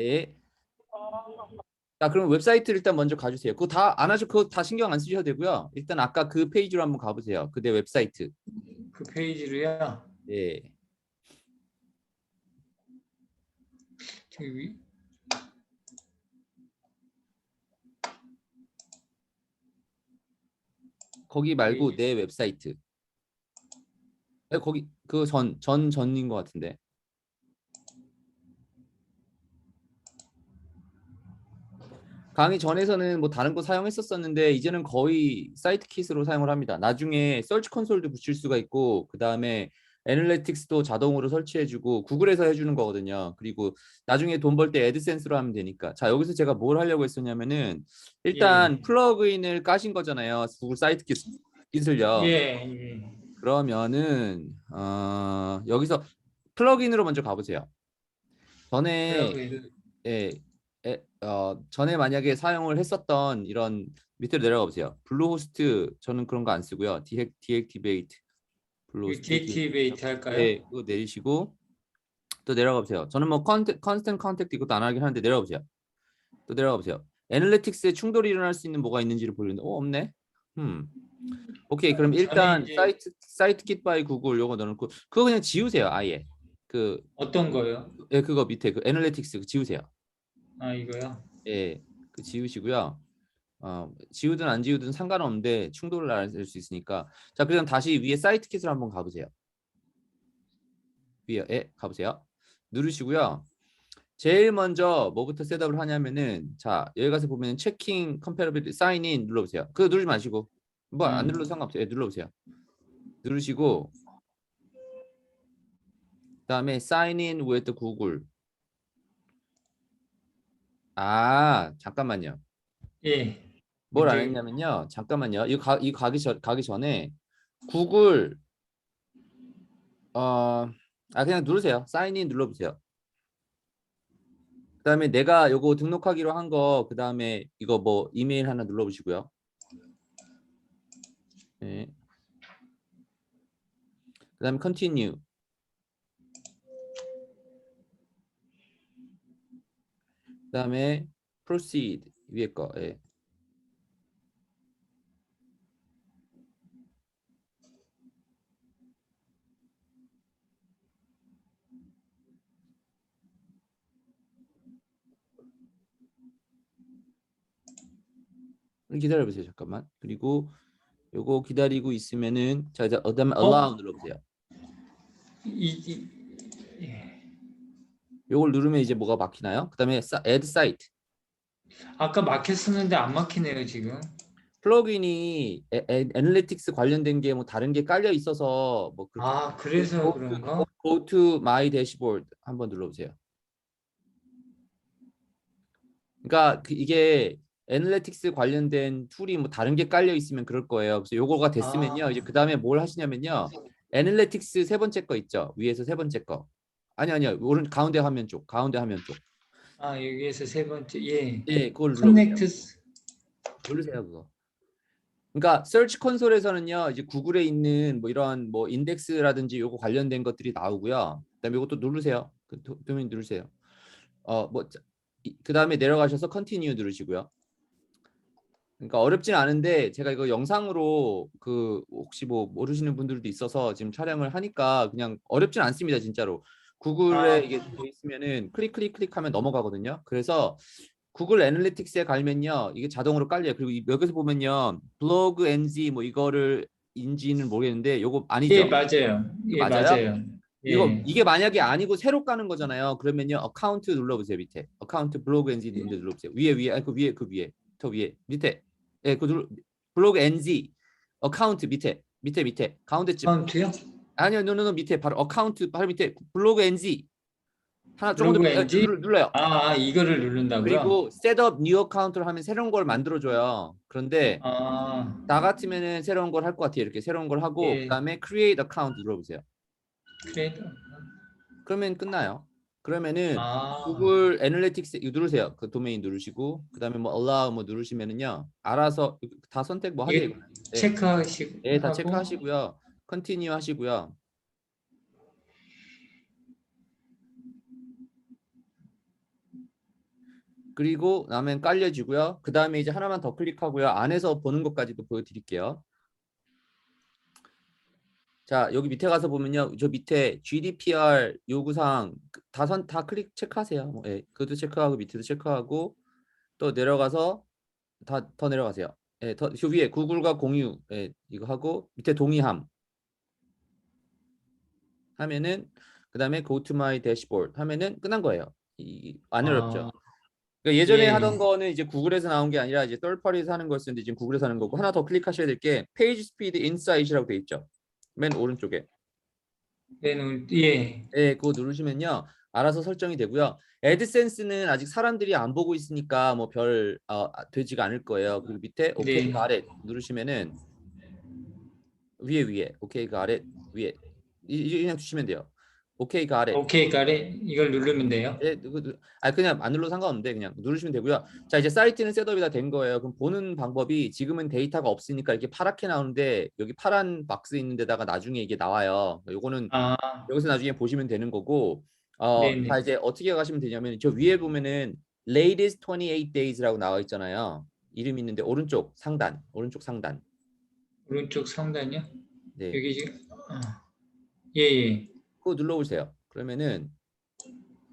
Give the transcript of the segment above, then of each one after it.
예. 자, 그럼 웹사이트 일단 먼저 가주세요. 그거 다 안 하셔, 그거 다 신경 안 쓰셔도 되고요. 일단 아까 그 페이지로 한번 가보세요. 그대 웹사이트. 그 페이지로요. 예. 저기 위- 거기 말고. 내 웹사이트. 네, 거기 그 전 전 전인 것 같은데. 강의 전에서는 뭐 다른 거 사용했었었는데 이제는 거의 사이트 킷으로 사용을 합니다. 나중에 서치 콘솔도 붙일 수가 있고 그 다음에 애널리틱스도 자동으로 설치해주고 구글에서 해주는 거거든요. 그리고 나중에 돈 벌 때 애드센스로 하면 되니까. 자 여기서 제가 뭘 하려고 했었냐면은 일단 예. 플러그인을 까신 거잖아요. 구글 사이트 킷, 킷을요. 예, 예. 그러면은 어, 여기서 플러그인으로 먼저 가보세요. 전에 플러그인. 예, 에, 어, 전에 만약에 사용을 했었던 이런 밑으로 내려가 보세요. 블루호스트 저는 그런 거 안 쓰고요. 디액 디액티베이트 블루호스트 디액티베이트 할까요? 네, 그거 내리시고 또 내려가 보세요. 저는 뭐 컨텐 컨스턴 컨택트 이것도 안 하긴 하는데 내려가 보세요. 또 내려가 보세요. 애널리틱스에 충돌이 일어날 수 있는 뭐가 있는지를 보려는데 어 없네. 음. 오케이 그럼 일단 이제- 사이트 사이트 킷 바이 구글 요거 넣어 놓고 그거 그냥 지우세요 아예 그 어떤 거요? 예, 그거 밑에 그 애널리틱스 그거 지우세요. 아 이거요. 예, 그 지우시고요. 어, 지우든 안 지우든 상관없는데 충돌을 날수 있으니까. 자, 그럼 다시 위에 사이트 킷을 한번 가보세요. 위에, 예, 가보세요. 누르시고요. 제일 먼저 뭐부터 셋업을 하냐면은 자 여기 가서 보면 체킹 컴패러빌리티 사인인 눌러보세요. 그거 누르지 마시고 뭐안 음. 눌러도 상관없어요. 예, 눌러보세요. 누르시고 그 다음에 sign in with Google. 아 잠깐만요. 예. 뭘 안 이제- 했냐면요. 잠깐만요. 이거 가, 이거 가기 전 가기 전에 구글 어, 아 그냥 누르세요. 사인인 눌러보세요. 그다음에 내가 요거 등록하기로 한 거 그다음에 이거 뭐 이메일 하나 눌러보시고요. 네. 그다음에 continue. 그다음에 proceed 위에 거. 예. 기다려 보세요. 잠깐만. 그리고 요거 기다리고 있으면은 자 이제 그다음에 allow 눌러 보세요. 이, 이, 예. 요걸 누르면 이제 뭐가 막히나요? 그 다음에 사- add site. 아까 막혔었는데 안 막히네요 지금. 플러그인이 애- 애- 애널리틱스 관련된 게 뭐 다른 게 깔려 있어서 뭐 그렇게 아 그래서 go, 그런가? to, go to my dashboard 한번 눌러보세요. 그러니까 그 이게 애널리틱스 관련된 툴이 뭐 다른 게 깔려 있으면 그럴 거예요. 그래서 요거가 됐으면요. 아. 이제 그 다음에 뭘 하시냐면요. 애널리틱스 세 번째 거 있죠. 위에서 세 번째 거. 아니 아니요. 오른 가운데 화면 쪽. 가운데 화면 쪽. 아 여기에서 세 번째 예. 예, 그걸. 커넥트 누르세요 그거. 그러니까 서치 콘솔에서는요 이제 구글에 있는 뭐 이런 뭐 인덱스라든지 요거 관련된 것들이 나오고요. 그다음에 이것도 누르세요. 그 도- 도메인 누르세요. 어 뭐 그다음에 내려가셔서 컨티뉴 누르시고요. 그러니까 어렵진 않은데 제가 이거 영상으로 그 혹시 뭐 모르시는 분들도 있어서 지금 촬영을 하니까 그냥 어렵진 않습니다 진짜로. 구글에 아. 이게 돼 있으면은 클릭 클릭 클릭하면 넘어가거든요. 그래서 구글 애널리틱스에 가면요 이게 자동으로 깔려요. 그리고 이- 여기서 보면요 블로그 NG 뭐 이거를 인지는 모르겠는데 요거 아니죠? 예 맞아요. 예 맞아요? 맞아요. 예. 이거 이게 만약에 아니고 새로 까는 거잖아요. 그러면요 어카운트 눌러보세요 밑에 어카운트 블로그 NG 예. 눌러보세요. 위에 위에 아니, 그 위에 그 위에 더 위에 밑에 예 그 눌러 블로그 NG 어카운트 밑에 밑에 밑에 가운데쯤 카운트요? 아니요 노노노 밑에 바로 어카운트 바로 밑에 블로그 NG 하나 조금 더 블로그 밑에 NG? 눌- 눌러요. 아, 아 이거를 누른다고요? 그리고 셋업 뉴 어카운트를 하면 새로운 걸 만들어줘요. 그런데 아 나 같으면은 새로운 걸 할 것 같아요. 이렇게 새로운 걸 하고 예. 그다음에 create account 눌러보세요. 그래도 그러면 끝나요. 그러면은 아 구글 애널리틱스 이거 누르세요. 그 도메인 누르시고 그다음에 뭐 allow 뭐 누르시면은요 알아서 다 선택 뭐 하세요. 이게 체크하시고 예, 다 체크하시고요. 컨티뉴 하시고요. 그리고 나면 깔려지고요. 그 다음에 이제 하나만 더 클릭하고요. 안에서 보는 것까지도 보여드릴게요. 자 여기 밑에 가서 보면요. 저 밑에 GDPR 요구사항 그 다선 다 클릭 체크하세요. 뭐, 예, 그것도 체크하고 밑에도 체크하고 또 내려가서 다 더 내려가세요. 예, 더저 위에 구글과 공유 예, 이거 하고 밑에 동의함 하면은 그 다음에 go to my dashboard 하면은 끝난 거예요. 이, 안 어렵죠. 그러니까 예전에 예. 하던 거는 이제 구글에서 나온 게 아니라 이제 party에서 하는 거였는데 지금 구글에서 하는 거고 하나 더 클릭하셔야 될게 page speed insight이라고 돼 있죠. 맨 오른쪽에. 얘는 예. 네, 그거 누르시면요. 알아서 설정이 되고요. 애드센스는 아직 사람들이 안 보고 있으니까 뭐별 어, 되지가 않을 거예요. 그리고 밑에 오케이 네. it 누르시면은 위에 위에 오케이 it 위에 이- 이제 그냥 두시면 돼요. 오케이 it. 오케이 가래 이걸 누르면 돼요. 예, 그, 그, 아 그냥 안 눌러도 상관없는데 그냥 누르시면 되고요. 자 이제 사이트는 셋업이 다 된 거예요. 그럼 보는 방법이 지금은 데이터가 없으니까 이렇게 파랗게 나오는데 여기 파란 박스 있는 데다가 나중에 이게 나와요. 요거는 아 여기서 나중에 보시면 되는 거고 어, 네네. 자 이제 어떻게 가시면 되냐면 저 위에 보면은 latest 28 days라고 나와 있잖아요. 이름 있는데 오른쪽 상단, 오른쪽 상단. 오른쪽 상단이요? 네, 여기 지금 아. 예 예. 그거 눌러보세요. 그러면은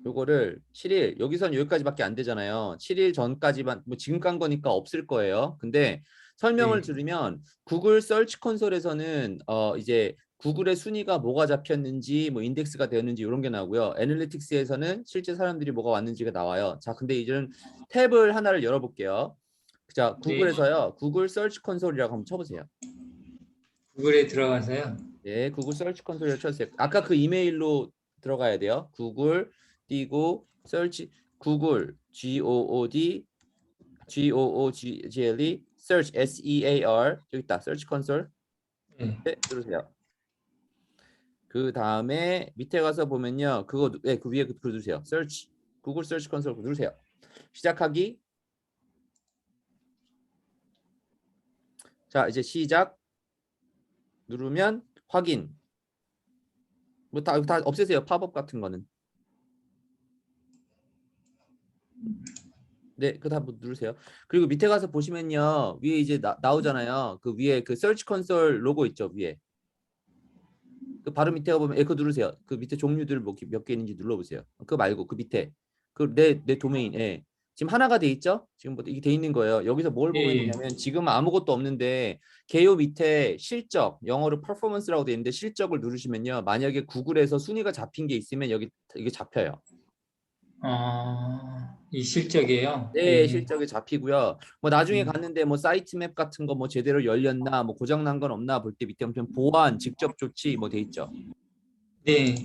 요거를 7일 여기선 여기까지밖에 안 되잖아요. 7일 전까지만 뭐 지금 깐 거니까 없을 거예요. 근데 설명을 네. 들으면 구글 서치 콘솔에서는 어 이제 구글의 순위가 뭐가 잡혔는지 뭐 인덱스가 되었는지 이런 게 나오고요. 애널리틱스에서는 실제 사람들이 뭐가 왔는지가 나와요. 자, 근데 이제는 탭을 하나를 열어 볼게요. 자, 구글에서요. 구글 서치 콘솔이라고 한번 쳐 보세요. 구글에 들어가서요. 네, 구글 서치 콘솔을 쳐주세요. 아까 그 이메일로 들어가야 돼요. 구글 띄고 서치 구글 G O O D G O O G L E search S E A R 여기 있다. 서치 콘솔 예. 네, 누르세요. 그 다음에 밑에 가서 보면요. 그거 누- 네, 그 위에 그 누르세요. search 구글 서치 콘솔 누르세요. 시작하기. 자, 이제 시작. 누르면 확인. 뭐 다 다 없애세요. 팝업 같은 거는. 네, 그거 다 누르세요. 그리고 밑에 가서 보시면요. 위에 이제 나, 나오잖아요. 그 위에 그 서치 콘솔 로고 있죠, 위에. 그 바로 밑에 가 보면 예, 그거 누르세요. 그 밑에 종류들 뭐 몇 개 있는지 눌러 보세요. 그거 말고 그 밑에 그 내 내 도메인 예. 지금 하나가 돼 있죠? 지금 뭐 이게 돼 있는 거예요. 여기서 뭘 보면 예, 예. 되냐면 지금 아무것도 없는데 개요 밑에 실적 영어로 퍼포먼스라고 돼 있는데 실적을 누르시면요. 만약에 구글에서 순위가 잡힌 게 있으면 여기 이게 잡혀요. 아, 이 실적이에요. 네, 예. 실적이 잡히고요. 뭐 나중에 음. 갔는데 뭐 사이트 맵 같은 거 뭐 제대로 열렸나, 뭐 고장 난 건 없나 볼 때 밑에 보면 보안, 직접 조치 뭐 돼 있죠. 네.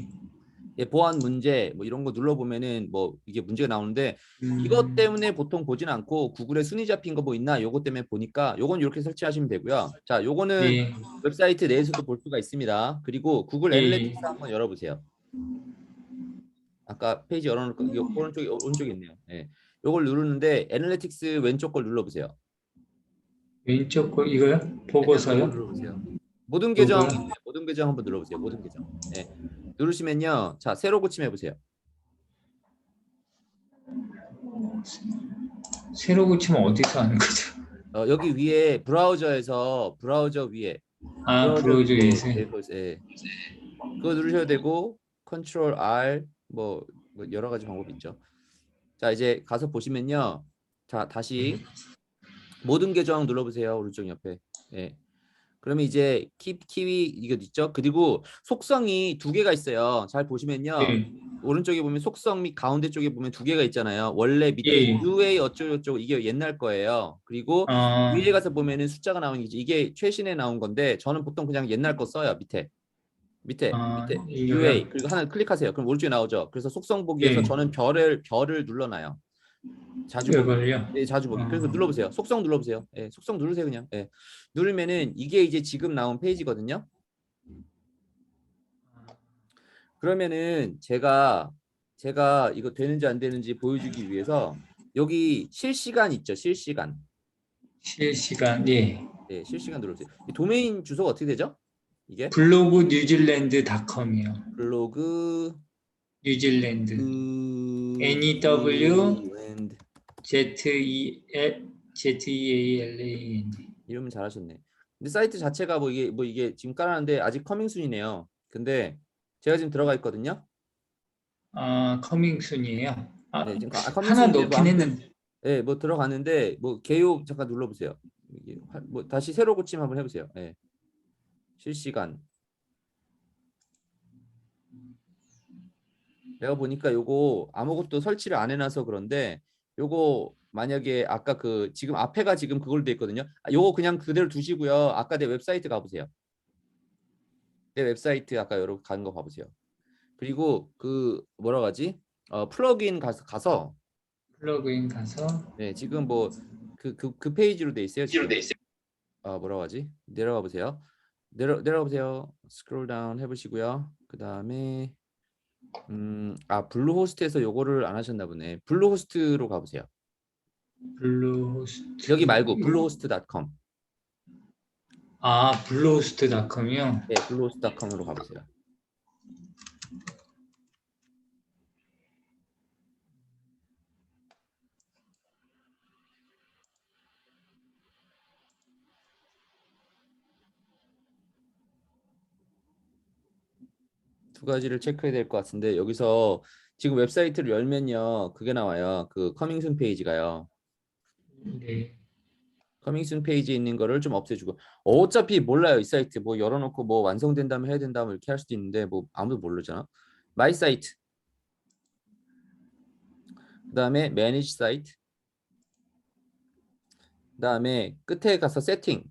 예, 보안 문제 뭐 이런 거 눌러 보면은 뭐 이게 문제가 나오는데 음, 이것 때문에 보통 보진 않고 구글에 순위 잡힌 거 뭐 있나 요거 때문에 보니까 요건 이렇게 설치하시면 되고요. 자, 요거는 네. 웹사이트 내에서도 볼 수가 있습니다. 그리고 구글 예. 애널리틱스 한번 열어보세요. 아까 페이지 열어놓고 이 오른쪽에 오른쪽에 있네요. 예. 요걸 누르는데 애널리틱스 왼쪽 걸 눌러보세요. 왼쪽 거 이거요? 보고서요? 눌러보세요. 모든 계정 요거요? 모든 계정 한번 눌러보세요. 모든 계정. 네. 누르시면요. 자 새로 고침해 보세요. 새로 고치면 어디서 하는 거죠? 어, 여기 위에 브라우저에서 브라우저 위에 아, 브라우저에서. 네, 거기서, 예. 그거 누르셔야 되고 컨트롤 R 뭐, 뭐 여러 가지 방법이 있죠. 자 이제 가서 보시면요. 자 다시 모든 계정 눌러보세요. 오른쪽 옆에. 예. 그러면 이제 키, 키위 이거 있죠. 그리고 속성이 두 개가 있어요. 잘 보시면요. 네. 오른쪽에 보면 속성 및 가운데 쪽에 보면 두 개가 있잖아요. 원래 밑에 예. UA 어쩌고저쩌고 이게 옛날 거예요. 그리고 아, 위에 가서 보면은 숫자가 나오는 게 이게 최신에 나온 건데 저는 보통 그냥 옛날 거 써요. 밑에 밑에 아, 밑에? UA 그리고 하나 클릭하세요. 그럼 오른쪽에 나오죠. 그래서 속성 보기에서 예. 저는 별을 별을 눌러놔요. 자주 보기. 이걸요? 네, 자주 보기. 그래서 아. 눌러보세요. 속성 눌러보세요. 예, 속성 누르세요 그냥. 예. 누르면은 이게 이제 지금 나온 페이지거든요. 그러면은 제가 제가 이거 되는지 안 되는지 보여주기 위해서 여기 실시간 있죠. 실시간. 실시간. 예. 네, 실시간 눌러주세요. 이 도메인 주소가 어떻게 되죠? 이게 블로그 뉴질랜드 닷컴이요. 블로그 뉴질랜드. 그 NEW E Z E A L A N. 이름은 잘하셨네. 근데 사이트 자체가 뭐 이게 뭐 이게 지금 깔아놨는데 아직 커밍 순이네요. 근데 제가 지금 들어가 있거든요. 아 커밍 순이에요. 아, 네, 지금 아, 하나 뭐 넣긴 했는데 네, 뭐 들어갔는데 뭐 개요 잠깐 눌러보세요. 뭐 다시 새로 고침 한번 해보세요. 예. 실시간. 내가 보니까 요거 아무것도 설치를 안 해놔서 그런데 요거 만약에 아까 그 지금 앞에가 지금 그걸로 돼 있거든요. 아, 요거 그냥 그대로 두시고요. 아까 내 웹사이트 가보세요. 내 웹사이트 아까 여러분 가는 거 봐보세요. 그리고 그 뭐라 하지? 어 플러그인 가서 가서 플러그인 가서 네, 지금 뭐 그 그 그 페이지로 돼 있어요. 지금. 아, 뭐라고 하지? 내려가 보세요. 내려 내려가 보세요. 스크롤 다운 해 보시고요. 그 다음에 음, 아, 블루호스트에서 요거를 안 하셨나 보네. 블루호스트로 가 보세요. 블루호스트 여기 말고 블루호스트.com. 아 블루호스트닷컴이요. 네, 블루호스트.com으로 가 보세요. 두 가지를 체크해야 될 것 같은데 여기서 지금 웹사이트를 열면요 그게 나와요. 그 커밍순 페이지가요. 네. 커밍순 페이지에 있는 거를 좀 없애주고. 어차피 몰라요 이 사이트. 뭐 열어놓고 뭐 완성된다면 해야 된다면 이렇게 할 수도 있는데 뭐 아무도 모르잖아. 마이 사이트. 그 다음에 매니지 사이트 그 다음에 끝에 가서 세팅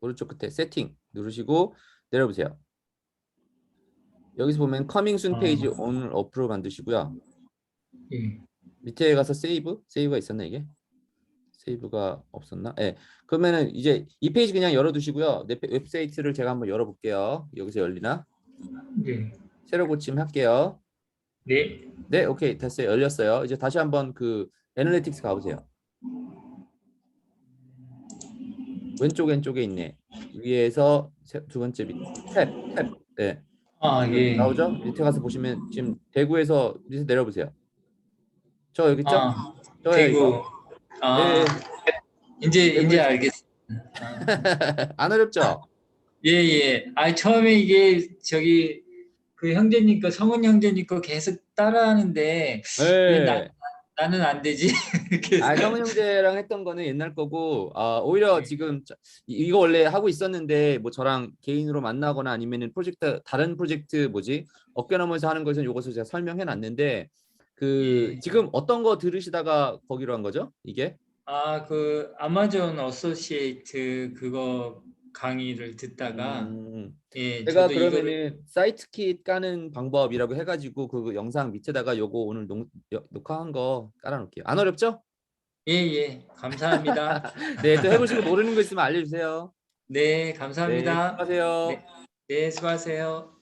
오른쪽 끝에 세팅 누르시고 내려보세요 여기서 보면 커밍순 아. 페이지 오늘 어프로 만드시고요. 예. 밑에 가서 세이브 세이브가 있었나 이게? 세이브가 없었나? 예. 그러면은 이제 이 페이지 그냥 열어두시고요. 웹사이트를 제가 한번 열어볼게요. 여기서 열리나? 네. 새로 고침 할게요. 네. 네 오케이. 됐어요. 열렸어요. 이제 다시 한번 그 애널리틱스 가보세요. 왼쪽 왼쪽에 있네. 위에서 세- 두 번째 밑 탭 탭. 네 아 예. 나오죠 밑에 가서 보시면 지금 대구에서 밑에 내려보세요 저 여기 있죠 아 저요 대구. 이거 아 네. 이제 이제 대구에서. 알겠습니다. 아. 안 어렵죠 예, 예. 아, 처음에 이게 저기 그 형제님 거, 성은 형제님 거 계속 따라하는데 왜 나, 나는 안 되지? 성은 형제랑 했던 거는 옛날 거고, 아, 오히려 네. 지금 저- 이- 이거 원래 하고 있었는데, 뭐 저랑 개인으로 만나거나 아니면은 프로젝트, 다른 프로젝트 뭐지? 어깨 너머에서 하는 것은 요것을 제가 설명해 놨는데, 그, 예. 지금 어떤 거 들으시다가 거기로 한 거죠? 이게? 아, 그 아마존 어소시에이트 그거 강의를 듣다가 음, 예, 제가 이거를 그러면은 사이트 킷 까는 방법이라고 해가지고 그 영상 밑에다가 요거 오늘 녹, 여- 녹화한 거 깔아놓을게요. 안 어렵죠? 예, 예. 감사합니다. 네, 또 해보시고 모르는 거 있으면 알려주세요. 네, 네, 감사합니다. 수고하세요. 네. 네, 수고하세요.